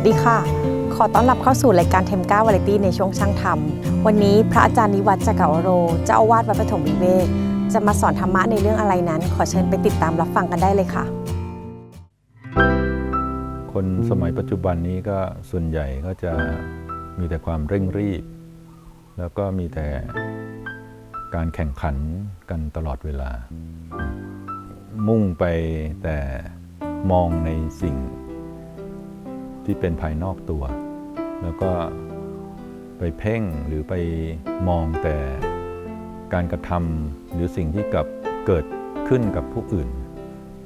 สวัสดีค่ะ ขอต้อนรับเข้าสู่รายการเทมก้าวาไรตี้ในช่วงช่างธรรม วันนี้พระอาจารย์นิวัฒน์จักรวโรเจ้าอาวาสวัดปฐมวิเวก จะมาสอนธรรมะในเรื่องอะไรนั้น ขอเชิญไปติดตามรับฟังกันได้เลยค่ะ คนสมัยปัจจุบันนี้ก็ส่วนใหญ่ก็จะมีแต่ความเร่งรีบ แล้วก็มีแต่การแข่งขันกันตลอดเวลา มุ่งไปแต่มองในสิ่ง ที่เป็นภายนอกตัว แล้วก็ไปเพ่งหรือไปมองแต่การกระทำหรือสิ่งที่กับเกิดขึ้นกับผู้อื่น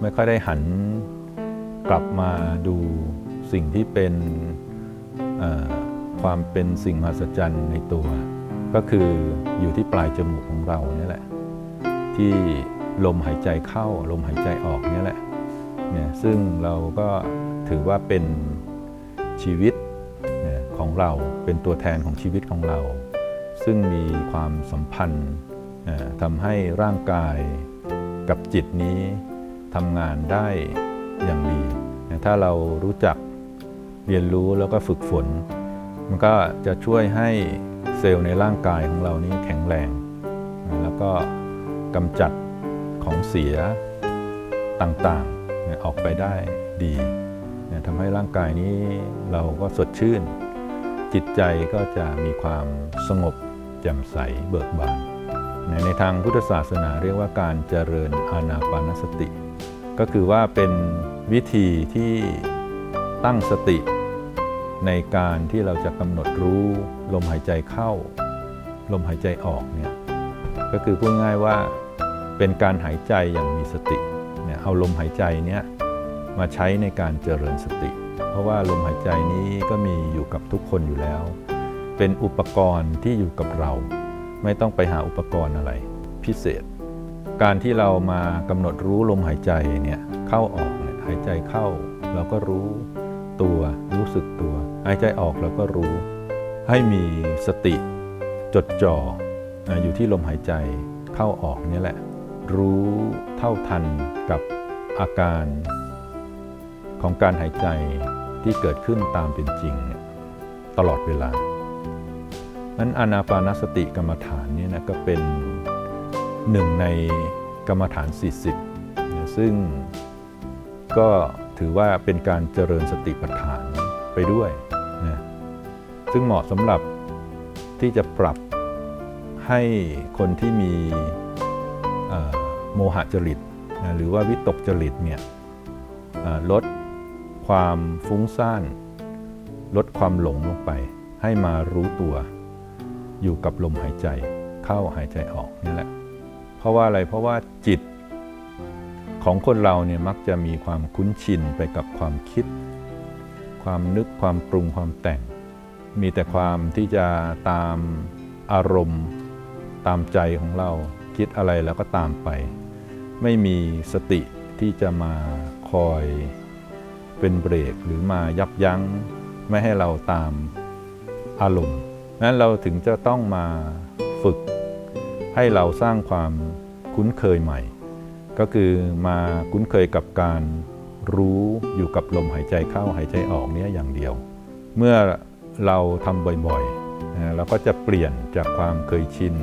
ไม่ค่อยได้หันกลับมาดูสิ่งที่เป็นความเป็นสิ่งมหัศจรรย์ในตัว ก็คืออยู่ที่ปลายจมูกของเราเนี่ยแหละ ที่ลมหายใจเข้าลมหายใจออกเนี่ยแหละเนี่ยซึ่งเราก็ถือว่าเป็น ชีวิตของเราเป็นตัวแทนของชีวิตของเรา ซึ่งมีความสัมพันธ์ทำให้ร่างกายกับจิตนี้ทำงานได้อย่างดี ถ้าเรารู้จักเรียนรู้แล้วก็ฝึกฝน มันก็จะช่วยให้เซลล์ในร่างกายของเรานี้แข็งแรง แล้วก็กำจัดของเสียต่างๆออกไปได้ดี ทำให้ร่างกายนี้เราก็สดชื่น จิตใจก็จะมีความสงบแจ่มใสเบิกบานในในทางพุทธศาสนาเรียกว่าการเจริญอานาปานสติ ก็คือว่าเป็นวิธีที่ตั้งสติ ในการที่เราจะกำหนดรู้ลมหายใจเข้า ลมหายใจออกเนี่ยก็คือพูดง่ายว่าเป็นการหายใจอย่างมีสติเนี่ยเอาลมหายใจเนี้ย มาใช้ในการเจริญสติ เพราะว่าลมหายใจนี้ก็มีอยู่กับทุกคนอยู่แล้ว เป็นอุปกรณ์ที่อยู่กับเรา ไม่ต้องไปหาอุปกรณ์อะไร พิเศษ การที่เรามากำหนดรู้ลมหายใจเนี่ยเข้าออกเนี่ยหายใจเข้า เราก็รู้ตัวรู้สึกตัว หายใจออกเราก็รู้ ให้มีสติจดจ่ออยู่ที่ลมหายใจเข้าออกนี่แหละ รู้เท่าทันกับอาการ ของการหายใจที่เกิดขึ้นตามเป็นจริงตลอดเวลานั้นอานาปานสติกรรมฐานนี่นะก็เป็นหนึ่งในกรรมฐาน 40 ซึ่งก็ถือว่าเป็นการเจริญสติปัฏฐานไปด้วยนะซึ่งเหมาะสำหรับที่จะปรับให้คนที่มีโมหะจริตนะหรือว่าวิตกจริตเนี่ยลด ความฟุ้งซ่าน ลดความหลงลงไป ให้มารู้ตัว อยู่กับลมหายใจ เข้าหายใจออกนี่แหละ เพราะว่าอะไรเพราะว่าจิต ของคนเราเนี่ยมักจะมีความคุ้นชินไปกับความคิด ความนึกความปรุงความแต่ง มีแต่ความที่จะตามอารมณ์ ตามใจของเราคิดอะไรแล้วก็ตามไป ไม่มีสติที่จะมาคอย เป็นเบรกหรือมายับยั้งไม่ให้เราตามอารมณ์นั้นเราถึงจะต้องมาฝึก ให้เราสร้างความคุ้นเคยใหม่ ก็คือมาคุ้นเคยกับการรู้อยู่กับลมหายใจเข้าหายใจออกเนี้ยอย่างเดียว เมื่อเราทำบ่อยๆเราก็จะเปลี่ยนจากความเคยชิน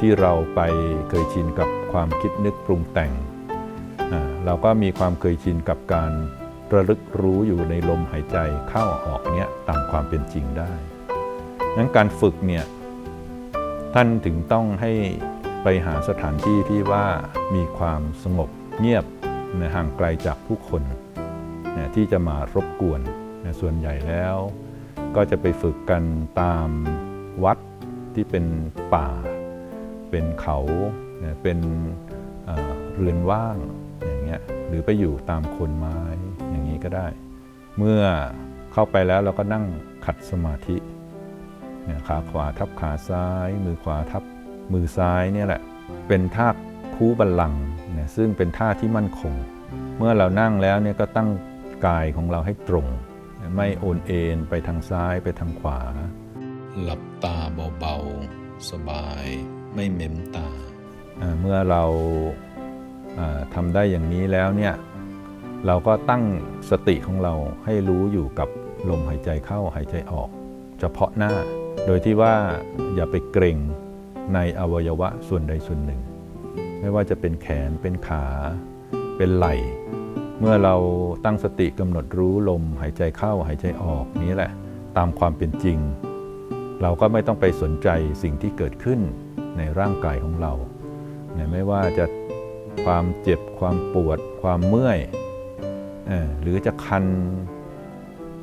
ที่เราไปเคยชินกับความคิดนึกปรุงแต่ง เราก็มีความเคยชินกับการ ระลึกรู้อยู่ในลมหายใจเข้าออกเนี้ยตามความเป็นจริงได้นั้นการฝึกเนี่ยท่านถึงต้องให้ไปหาสถานที่ที่ว่ามีความสงบเงียบนะห่างไกลจากผู้คนนะที่จะมารบกวนนะส่วนใหญ่แล้ว ก็จะไปฝึกกันตามวัดที่เป็นป่า เป็นเขานะเป็นเรือนว่างอย่างเงี้ยหรือไปอยู่ตามคนไม้ ก็ได้ เมื่อเข้าไปแล้วเราก็นั่งขัดสมาธิเนี่ยขาขวาทับขาซ้าย มือขวาทับมือซ้ายเนี่ยแหละเป็นท่าคู่บัลลังก์เนี่ยซึ่งเป็นท่าที่มั่นคง เมื่อเรานั่งแล้วเนี่ยก็ตั้งกายของเราให้ตรง ไม่โอนเอ็นไปทางซ้ายไปทางขวา หลับตาเบาๆ สบายไม่เม้มตา เมื่อเราทำได้อย่างนี้แล้วเนี่ย เราก็ตั้งสติของเราให้รู้อยู่กับลมหายใจเข้าหายใจออก เฉพาะหน้า โดยที่ว่าอย่าไปเกรงในอวัยวะส่วนใดส่วนหนึ่ง ไม่ว่าจะเป็นแขนเป็นขา เป็นไหล่ เมื่อเราตั้งสติกำหนดรู้ลมหายใจเข้าหายใจออกนี้แหละ ตามความเป็นจริง เราก็ไม่ต้องไปสนใจสิ่งที่เกิดขึ้นในร่างกายของเรา ไม่ว่าจะความเจ็บความปวด ความเมื่อย หรือจะคัน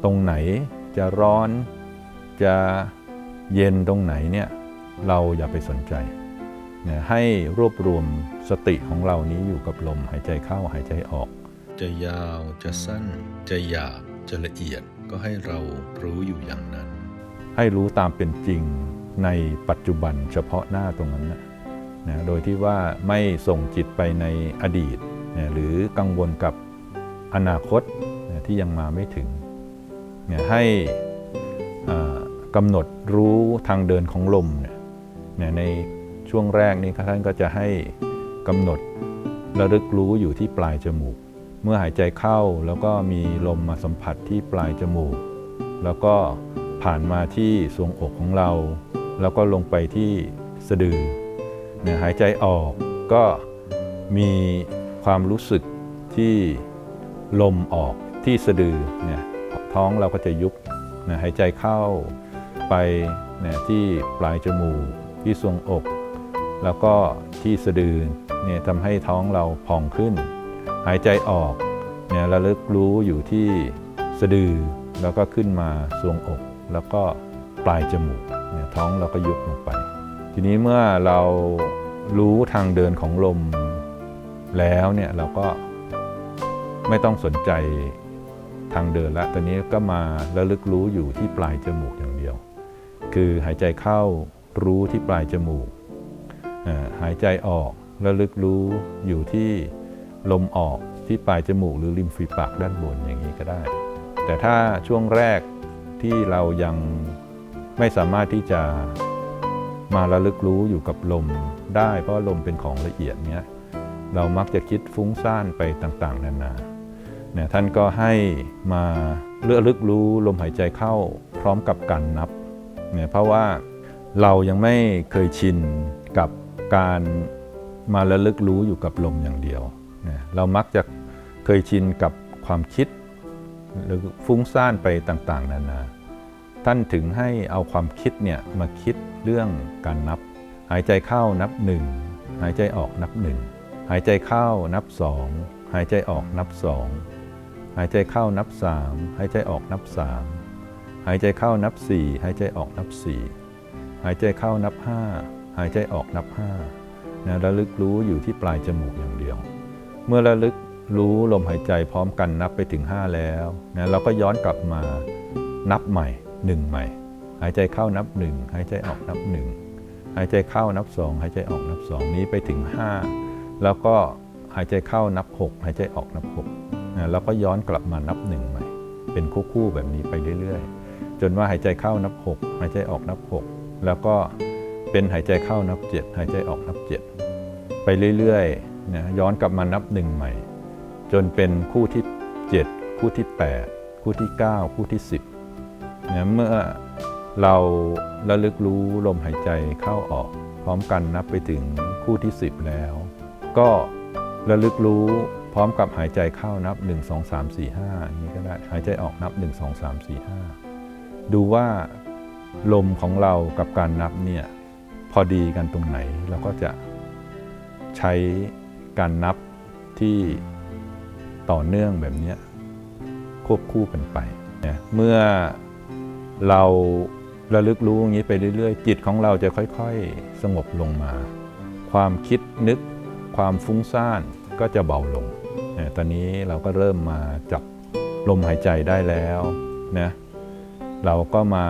ตรงไหน จะร้อน จะเย็นตรงไหนเนี่ยเราอย่าไปสนใจเนี่ยให้รวบรวมสติของเรานี้อยู่กับลมหายใจเข้าหายใจออก จะยาวจะสั้น จะหยาบจะละเอียดก็ให้เรารู้อยู่อย่างนั้น ให้รู้ตามเป็นจริงในปัจจุบันเฉพาะหน้าตรงนั้นนะนะโดยที่ว่าไม่ส่งจิตไปในอดีตนะหรือกังวลกับ อนาคตที่ยังมาไม่ถึงให้กำหนดรู้ทางเดินของลมเนี่ยในช่วงแรกนี้ท่านก็จะให้กำหนดระลึกรู้อยู่ที่ปลายจมูก เมื่อหายใจเข้าแล้วก็มีลมมาสัมผัสที่ปลายจมูก แล้วก็ผ่านมาที่ทรวงอกของเรา แล้วก็ลงไปที่สะดือเนี่ยหายใจออกก็มีความรู้สึกที่ ลมออกที่สะดือเนี่ยท้องเราก็จะยุบนะหายใจเข้าไปที่ปลายจมูกที่ทรวงอก แล้วก็ที่สะดือเนี่ยทำให้ท้องเราพองขึ้น หายใจออกเนี่ยระลึกรู้อยู่ที่สะดือแล้วก็ขึ้นมาทรวงอก แล้วก็ปลายจมูกเนี่ยท้องเราก็ยุบลงไป ทีนี้เมื่อเรารู้ทางเดินของลมแล้วเนี่ยเราก็ ไม่ต้องสนใจทางเดินละตอนนี้ก็มาระลึกรู้อยู่ที่ปลายจมูกอย่างเดียว คือหายใจเข้ารู้ที่ปลายจมูก หายใจออกระลึกรู้อยู่ที่ลมออกที่ปลายจมูก หรือริมฝีปากด้านบนอย่างนี้ก็ได้ แต่ถ้าช่วงแรกที่เรายังไม่สามารถที่จะมาระลึกรู้อยู่กับลมได้ เพราะลมเป็นของละเอียดเนี้ยเรามักจะคิดฟุ้งซ่านไปต่าง ๆ นานา เนี่ยท่านก็ให้มาเลือลึกรู้ลมหายใจเข้าพร้อมกับการนับเนี่ยเพราะว่าเรายังไม่เคยชินกับการมาระลึกรู้อยู่กับลมอย่างเดียวเนี่ยเรามักจะเคยชินกับความคิด หรือฟุ้งซ่านไปต่างๆ นานาท่านถึงให้เอาความคิดเนี่ยมาคิดเรื่องการนับ หายใจเข้านับหนึ่งหายใจออกนับหนึ่งหายใจเข้านับสองหายใจออกนับสอง หายใจเข้านับสามหายใจออกนับสามหายใจเข้านับสี่หายใจออกนับสี่หายใจเข้านับห้าหายใจออกนับห้านะระลึกรู้อยู่ที่ปลายจมูกอย่างเดียว เมื่อระลึกรู้ลมหายใจพร้อมกันนับไปถึง 5 แล้วนะเราก็ย้อนกลับมานับใหม่1ใหม่ หายใจเข้านับ 1 หายใจออกนับ 1 หายใจเข้านับ 2 หายใจออกนับ 2 นี้ไปถึง 5 แล้วก็หายใจเข้านับ 6 หายใจออกนับ 6 นะแล้วก็ย้อนกลับมานับ1ใหม่ เป็นคู่ๆแบบนี้ไปเรื่อยๆ จนว่าหายใจเข้านับ 6 หายใจออกนับ 6 แล้วก็เป็นหายใจเข้านับ 7 หายใจออกนับ 7 ไปเรื่อยๆนะย้อนกลับมานับหนึ่งใหม่ จนเป็นคู่ที่ 7 คู่ที่ 8 คู่ที่ 9 คู่ที่ 10เนี่ยเมื่อเราระลึกรู้ลมหายใจเข้าออก พร้อมกันนับไปถึงคู่ที่ 10 แล้ว ก็ระลึกรู้ ร้อมกับหายใจเข้านับ 1 2 3 4 5อย่างนี้ก็ได้หายใจออกนับ 1 2 3 4 5 ดูว่าลมของเรากับการนับเนี่ยพอดีกันตรงไหนเราก็จะใช้การนับที่ต่อเนื่องแบบนี้ควบคู่กันไปนะเมื่อเราระลึกรู้อย่างนี้ไปเรื่อยๆ จิตของเราจะค่อยๆ สงบลงมา ความคิดนึกความฟุ้งซ่านก็จะเบาลง ตอนนี้เราก็เริ่มมาจับลมหายใจได้แล้วนะเราก็มา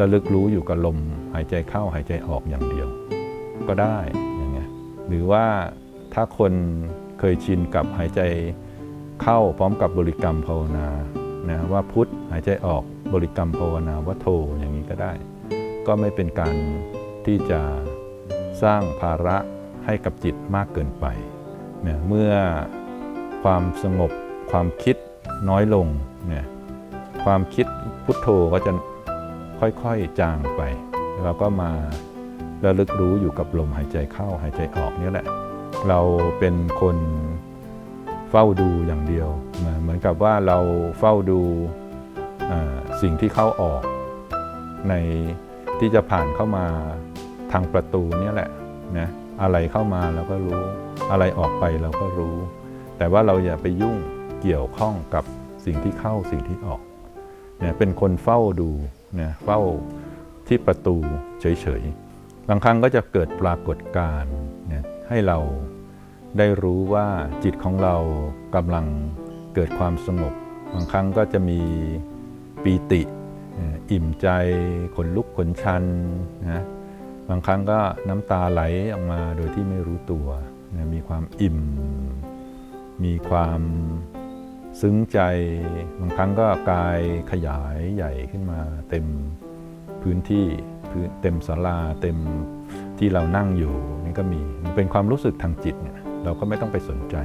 ระลึกรู้อยู่กับลมหายใจเข้าหายใจออกอย่างเดียว ก็ได้อย่างเงี้ยหรือว่าถ้าคนเคยชินกับหายใจเข้าพร้อมกับบริกรรมภาวนานะว่าพุทธหายใจออกบริกรรมภาวนาว่าโทอย่างนี้ก็ได้ ก็ไม่เป็นการที่จะสร้างภาระให้กับจิตมากเกินไป เนี่ยเมื่อความสงบความคิดน้อยลงเนี่ยความคิดพุทโธก็จะค่อยๆจางไป เราก็มาระลึกรู้อยู่กับลมหายใจเข้าหายใจออกนี่แหละ เราเป็นคนเฝ้าดูอย่างเดียว เหมือนกับว่าเราเฝ้าดูสิ่งที่เข้าออกในที่จะผ่านเข้ามาทางประตูนี่แหละนะ อะไรเข้ามาเราก็รู้ อะไรออกไปเราก็รู้ แต่ว่าเราอย่าไปยุ่งเกี่ยวข้องกับสิ่งที่เข้าสิ่งที่ออกเนี่ยเป็นคนเฝ้าดูนะเฝ้าที่ประตูเฉยๆบางครั้งก็จะเกิดปรากฏการณ์เนี่ยให้เราได้รู้ว่าจิตของเรากำลังเกิดความสงบบางครั้งก็จะมีปีติ อิ่มใจขนลุกขนชันนะ บางครั้งก็น้ำตาไหลออกมาโดยที่ไม่รู้ตัวนะมีความอิ่ม มีความซึ้งใจ บางครั้งก็กายขยายใหญ่ขึ้นมา เต็มพื้นที่เต็มศาลาเต็มที่เรานั่งอยู่นี่ก็มีมันเป็นความรู้สึกทางจิตเนี่ยเราก็ไม่ต้องไปสนใจ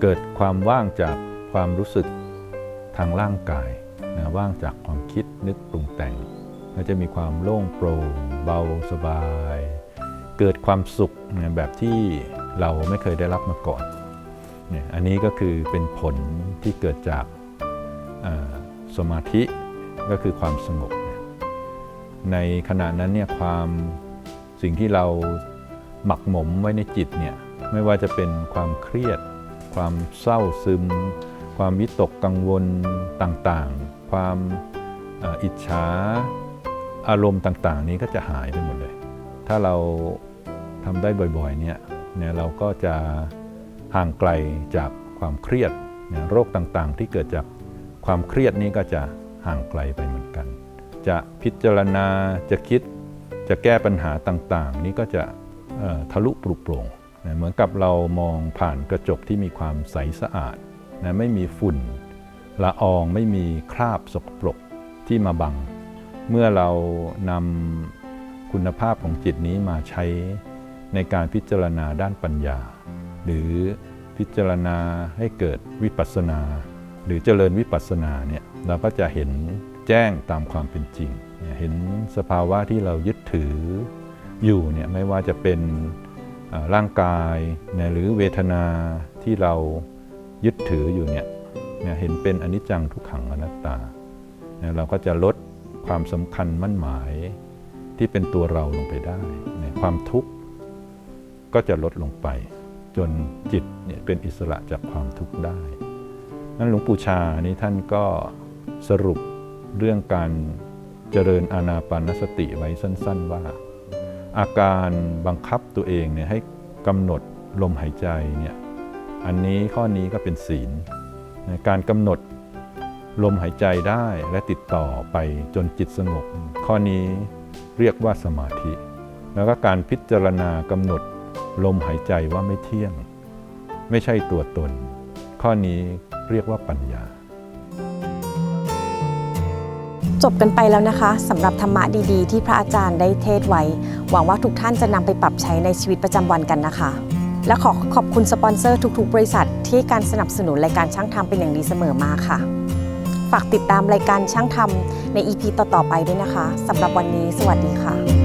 เกิดความว่างจากความรู้สึกทางร่างกายนะว่างจากความคิดนึกปรุงแต่ง ก็จะมีความโล่งโปร่ง เบาสบาย เกิดความสุขนะแบบที่เราไม่เคยได้รับมาก่อนเนี่ยอันนี้ก็คือเป็นผลที่เกิดจากสมาธิก็คือความสงบ ในขณะนั้นเนี่ยความสิ่งที่เราหมักหมมไว้ในจิตเนี่ยไม่ว่าจะเป็นความเครียด ความเศร้าซึม ความวิตกกังวลต่างๆ ความอิจฉา อารมณ์ต่างๆ นี้ก็จะหายไปหมดเลย ถ้าเราทำได้บ่อยๆเนี่ยเนี่ยเราก็จะห่างไกลจากความเครียดเนี่ยโรคต่างๆ ที่เกิดจากความเครียดนี้ก็จะห่างไกลไปเหมือนกัน จะพิจารณาจะคิดจะแก้ปัญหาต่างๆ นี้ก็จะทะลุปลุกโปร่งนะเหมือนกับเรามองผ่านกระจกที่มีความใสสะอาดนะไม่มีฝุ่นละอองไม่มีคราบสกปรกที่มาบัง เมื่อเรานำคุณภาพของจิตนี้มาใช้ในการพิจารณาด้านปัญญา หรือพิจารณาให้เกิดวิปัสสนา หรือเจริญวิปัสสนาเนี่ยเราก็จะเห็นแจ้งตามความเป็นจริง เห็นสภาวะที่เรายึดถืออยู่เนี่ยไม่ว่าจะเป็นร่างกายนี่ยหรือเวทนาที่เรายึดถืออยู่เนี่ยเห็นเป็นอนิจจังทุกขังอนัตตาเราก็จะลด ความสำคัญมั่นหมายที่เป็นตัวเราลงไปได้นความทุกข์ก็จะลดลงไป จนจิตเนี่ยเป็นอิสระจากความทุกข์ได้ นั้นหลวงปู่ชานี้ท่านก็สรุปเรื่องการเจริญอานาปานสติไว้สั้น ๆ ว่า อาการบังคับตัวเองเนี่ยให้กำหนดลมหายใจเนี่ยอันนี้ข้อนี้ก็เป็นศีล การกำหนด ลมหายใจได้และติดต่อไปจนจิตสงบ ข้อนี้เรียกว่าสมาธิ แล้วก็การพิจารณากำหนดลมหายใจว่าไม่เที่ยง ไม่ใช่ตัวตน ข้อนี้เรียกว่าปัญญา จบกันไปแล้วนะคะสำหรับธรรมะดีๆ ที่พระอาจารย์ได้เทศไว้ หวังว่าทุกท่านจะนำไปปรับใช้ในชีวิตประจำวันกันนะคะ และขอขอบคุณสปอนเซอร์ทุกๆ บริษัทที่การสนับสนุนรายการช่างทำเป็นอย่างดีเสมอมาค่ะ ฝากติดตามรายการช่างทำใน EP ต่อๆไปด้วยนะคะสำหรับวันนี้ สวัสดีค่ะ